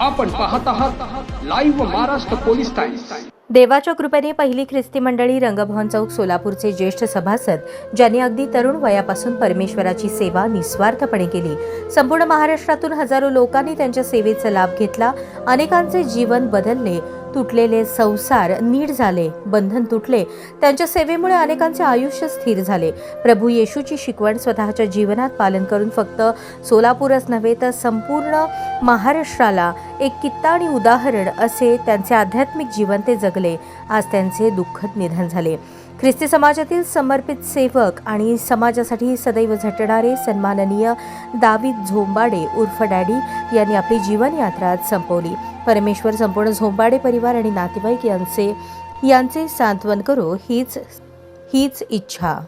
आपण पाहत आहात लाईव्ह महाराष्ट्र पोलीस टाइम्स देवाच्या कृपेने पहिली ख्रिस्ती मंडळी रंगभवन चौक सोलापूरचे ज्येष्ठ सभासद ज्यांनी अगदी तरुण वयापासून परमेश्वराची सेवा निस्वार्थपणे केली. संपूर्ण महाराष्ट्रातून हजारो लोकांनी त्यांच्या सेवेचा लाभ घेतला. अनेकांचे जीवन बदलले. तुटलेले संसार नीट झाले. बंधन तुटले. त्यांच्या सेवेमुळे अनेकांचे आयुष्य स्थिर झाले. प्रभू येशूची शिकवण स्वतःच्या जीवनात पालन करून फक्त सोलापूरच नव्हे तर संपूर्ण महाराष्ट्राला एक कित्ता आणि उदाहरण असे त्यांचे आध्यात्मिक जीवन ते जगले. आज त्यांचे दुःखद निधन झाले. ख्रिस्ती समाजातील समर्पित सेवक आणि समाजासाठी सदैव झटणारे सन्माननीय दावीद झोंबाडे उर्फ डॅडी यांनी आपली जीवनयात्रा आज संपवली. परमेश्वर संपूर्ण झोंबाडे परिवार आणि नातेवाईक यांचे यांचे सांत्वन करो हीच हीच इच्छा.